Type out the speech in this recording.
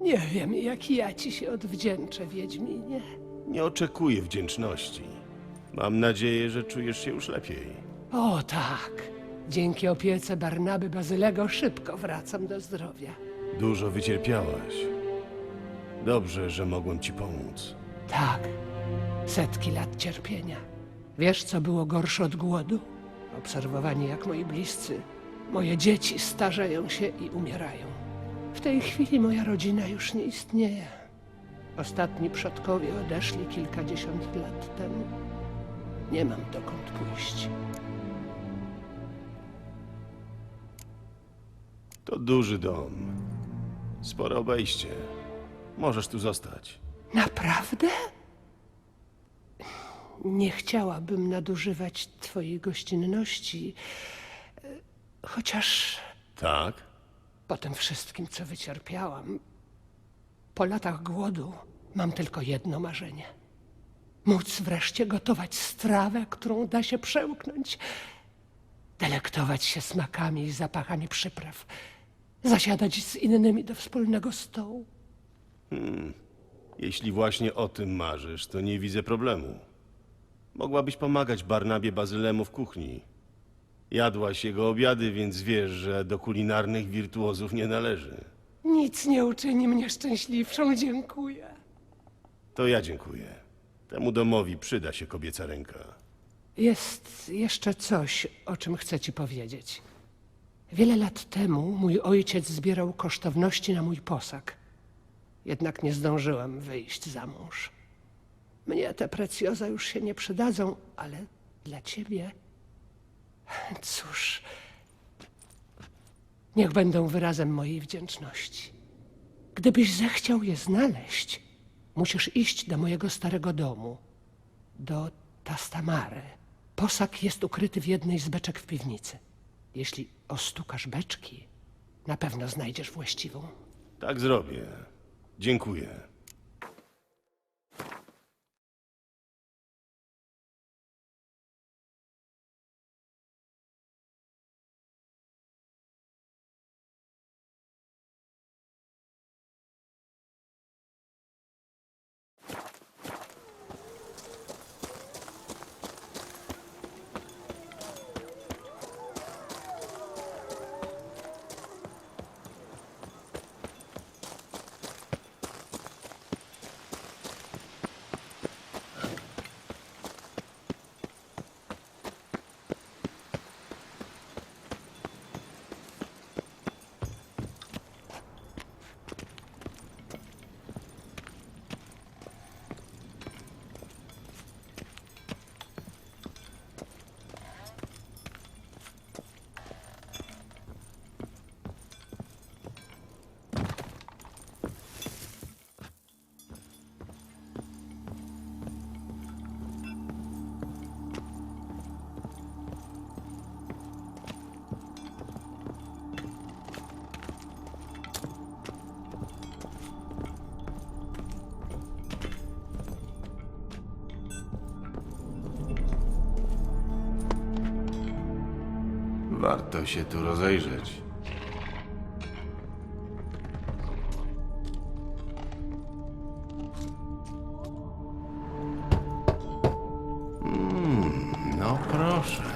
Nie wiem, jak ja ci się odwdzięczę, Wiedźminie. Nie oczekuję wdzięczności. Mam nadzieję, że czujesz się już lepiej. O tak. Dzięki opiece Barnaby Bazylego szybko wracam do zdrowia. Dużo wycierpiałaś. Dobrze, że mogłem ci pomóc. Tak. Setki lat cierpienia. Wiesz, co było gorsze od głodu? Obserwowanie, jak moi bliscy, moje dzieci starzeją się i umierają. W tej chwili moja rodzina już nie istnieje. Ostatni przodkowie odeszli kilkadziesiąt lat temu. Nie mam dokąd pójść. To duży dom. Spore obejście. Możesz tu zostać. Naprawdę? Nie chciałabym nadużywać Twojej gościnności, e, chociaż Tak? Po tym wszystkim, co wycierpiałam, po latach głodu, mam tylko jedno marzenie. Móc wreszcie gotować strawę, którą da się przełknąć, delektować się smakami i zapachami przypraw, zasiadać z innymi do wspólnego stołu. Jeśli właśnie o tym marzysz, to nie widzę problemu. Mogłabyś pomagać Barnabie Bazylemu w kuchni. Jadłaś jego obiady, więc wiesz, że do kulinarnych wirtuozów nie należy. Nic nie uczyni mnie szczęśliwszą, dziękuję. To ja dziękuję. Temu domowi przyda się kobieca ręka. Jest jeszcze coś, o czym chcę ci powiedzieć. Wiele lat temu mój ojciec zbierał kosztowności na mój posag. Jednak nie zdążyłem wyjść za mąż. Mnie te precjoza już się nie przydadzą, ale dla ciebie. Cóż. Niech będą wyrazem mojej wdzięczności. Gdybyś zechciał je znaleźć, musisz iść do mojego starego domu, do Tastamary. Posag jest ukryty w jednej z beczek w piwnicy. Jeśli ostukasz beczki, na pewno znajdziesz właściwą. Tak zrobię. Dziękuję. Warto się tu rozejrzeć. Mm, no proszę.